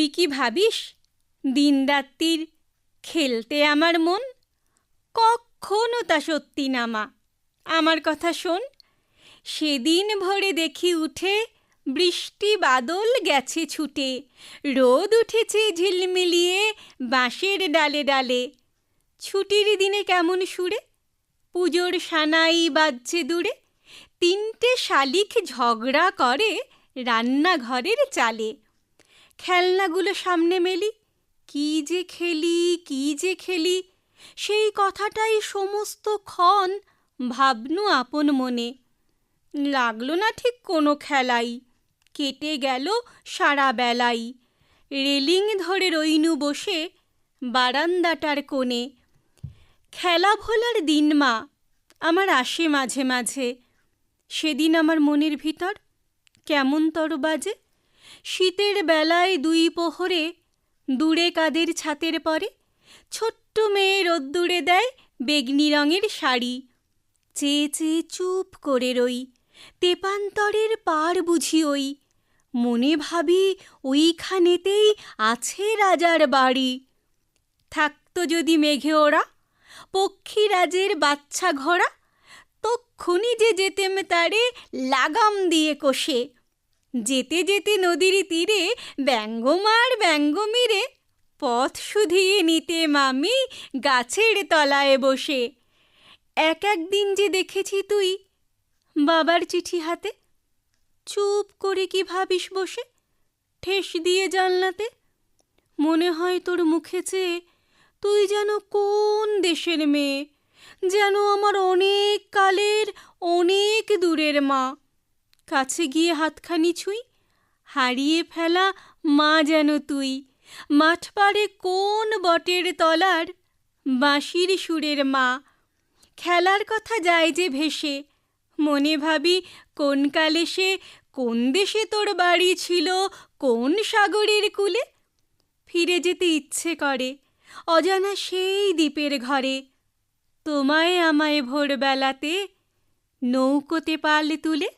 তুই কি ভাবিস? দিনরাত্রির খেলতে আমার মন? কখনো তা সত্যি না, মা। আমার কথা শোন। সেদিন ভোরে দেখি উঠে বৃষ্টি বাদল গেছে ছুটে। রোদ উঠেছে ঝিলমিলিয়ে বাঁশের ডালে ডালে। ছুটির দিনে কেমন সুরে? পুজোর সানাই বাজছে দূরে। তিনটে শালিক ঝগড়া করে রান্নাঘরের চালে। খেলনাগুলো সামনে মেলি। কি যে খেলি, কি যে খেলি। সেই কথাটাই সমস্ত ক্ষণ ভাবনু আপন মনে। লাগল না ঠিক কোনো খেলাই। কেটে গেল সারা বেলাই। রেলিং ধরে রইনু বসে বারান্দাটার কোণে। খেলা ভোলার দিন মা, আমার আসে মাঝে মাঝে। সেদিন আমার মনের ভিতর কেমন তর বাজে শীতের বেলায় দুই পোহরে দূরে কাদের ছাতের পরে ছোট্ট মেয়ে রোদ্দুরে দেয় বেগনি রঙের শাড়ি। চেয়ে চেয়ে চুপ করে রই, তেপান্তরের পার বুঝি ওই। মনে ভাবি ওইখানেতেই আছে রাজার বাড়ি। থাকতো যদি মেঘে ওরা পক্ষীরাজের বাচ্চা ঘোড়া, তক্ষুনি যে যেতেম তারে লাগাম দিয়ে কষে। যেতে যেতে নদীর তীরে ব্যঙ্গমার ব্যঙ্গমিরে পথ শুধিয়ে নিতে মামি গাছের তলায় বসে। এক এক দিন যে দেখেছি তুই, বাবার চিঠি হাতে। চুপ করে কি ভাবিস বসে, ঠেস দিয়ে জানলাতে। মনে হয় তোর মুখে চেয়ে তুই যেন কোন দেশের মেয়ে, যেন আমার অনেক কালের অনেক দূরের মা। কাছে গিয়ে হাতখানি ছুঁই, হারিয়ে ফেলা মা যেন তুই। মাঠ পাড়ে কোন বটের তলার বাঁশির সুরের মা। খেলার কথা যায় যে ভেসে, মনে ভাবি কোন কালে সে, কোন দেশে তোর বাড়ি ছিল, কোন সাগরের কূলে। ফিরে যেতে ইচ্ছে করে, অজানা সেই দ্বীপের ঘরে। তোমায় আমায় ভোরবেলাতে নৌকোতে পাল তুলে